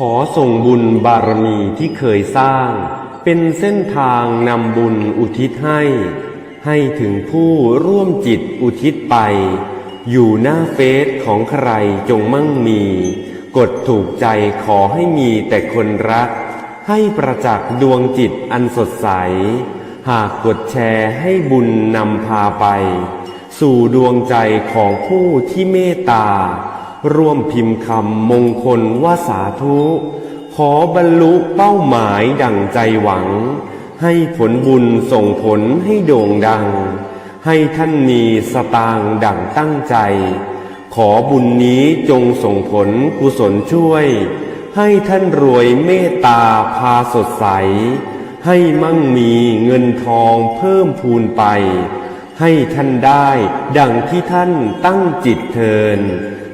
ขอส่งบุญบารมีที่เคยสร้าง เป็นเส้นทางนำบุญอุทิศให้ ให้ถึงผู้ร่วมจิตอุทิศไป อยู่หน้าเฟซของใครจงมั่งมี กดถูกใจขอให้มีแต่คนรัก ให้ประจักษ์ดวงจิตอันสดใส หากกดแชร์ให้บุญนำพาไป สู่ดวงใจของผู้ที่เมตตา ร่วมพิมพ์คำมงคลว่าสาธุ ขอบรรลุเป้าหมายดั่งใจหวัง ให้ผลบุญส่งผลให้โด่งดัง ให้ท่านมีสตางดั่งตั้งใจ ขอบุญนี้จงส่งผลกุศลช่วย ให้ท่านรวยเมตตาพาสดใส ให้มั่งมีเงินทองเพิ่มพูนไป ให้ท่านได้ดังที่ท่านตั้งจิตเทิน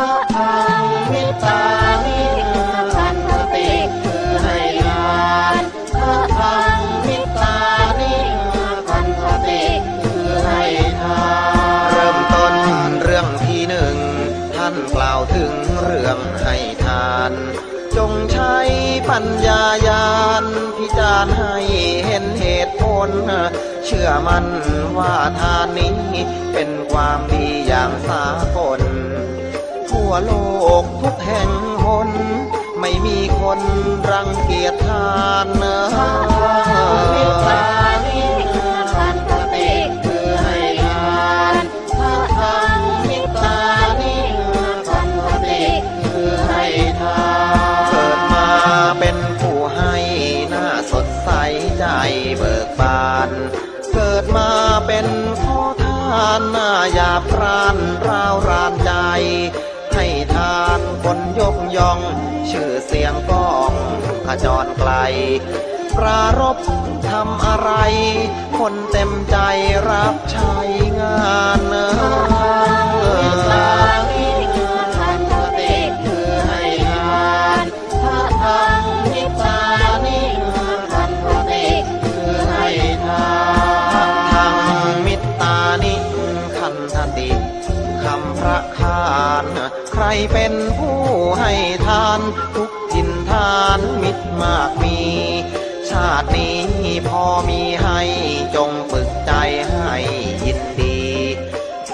พระอังมิตานิขันติคือให้ทานพระอังมิตานิขันติคือให้ทานเริ่มต้นเรื่องที่หนึ่งท่านกล่าวถึงเรื่องให้ทาน จงใช้ปัญญายานพิจารณ์ให้เห็นเหตุผลเชื่อมั่นว่าทานนี้เป็นความดีอย่างสากล วโลกทุกแห่งหนไม่มีคนรังเกียจทานเนอมิตานิขันติคือให้ทานพระอังมิตานิขันติคือให้ทานเกิดมาเป็นผู้ให้หน้าสดใสใจเบิกบาน เกิดมาเป็นขอทานหน้าหยาบพรานร้าวรานใจให้ทาน คนยกย่อง ชื่อเสียงก้องขจรไกล ปรารบทำอะไร คนเต็มใจรับใช้งานเนมิตาอนิขันติคือให้ทานพระอังมิตานิขันติคือให้ทานทางมิตตานิคันทติคำพระคานใคร เป็นผู้ให้ทานทุกจินทานมิตรมากมี ชาตินี้พอมีให้จงฝึกใจให้ยินดี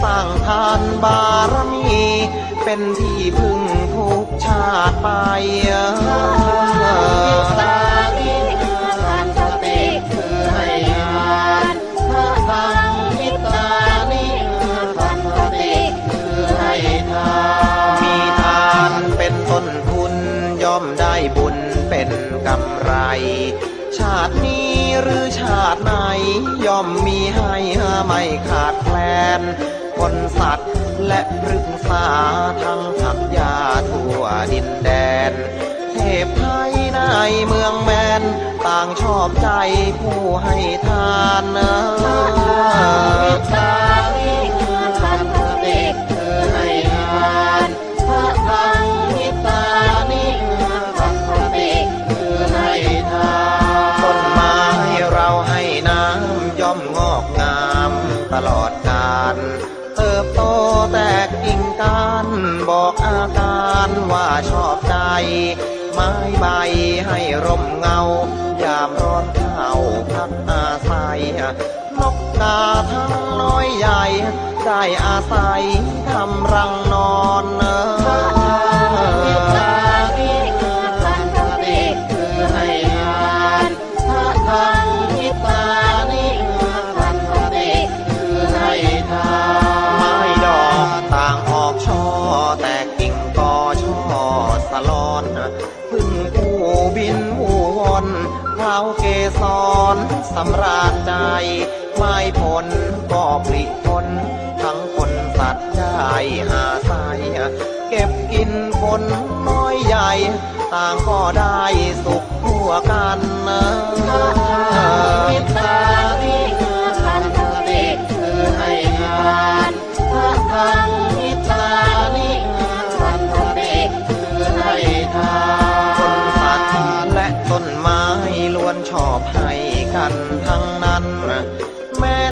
สร้างทานบารมี เป็นที่พึ่งทุกชาติไป เป็นกำไร ชาตินี้หรือชาติไหน ย่อมมีให้ไม่ขาดแคลน คนสัตว์และพฤกษาทั้งทักยาทั่วดินแดน เทพไทยในเมืองแมน ต่างชอบใจผู้ให้ทาน ไม้ใบให้ร่มเงา ยามร้อนเข้าพักอาศัย นกกาทั้งน้อยใหญ่ ได้อาศัยทำรังนอนเนอตานิขันติคือให้ทานพระอังมิตานิขันติคือให้ทานไม้ดอกต่างออกช่อแต่ นสำราญใจ ไม้ผลก็ปริผลทั้งคนสัตว์ได้หาใสเก็บกินผลน้อยยใหญ่ ต่างก็ได้สุขทั่วกัน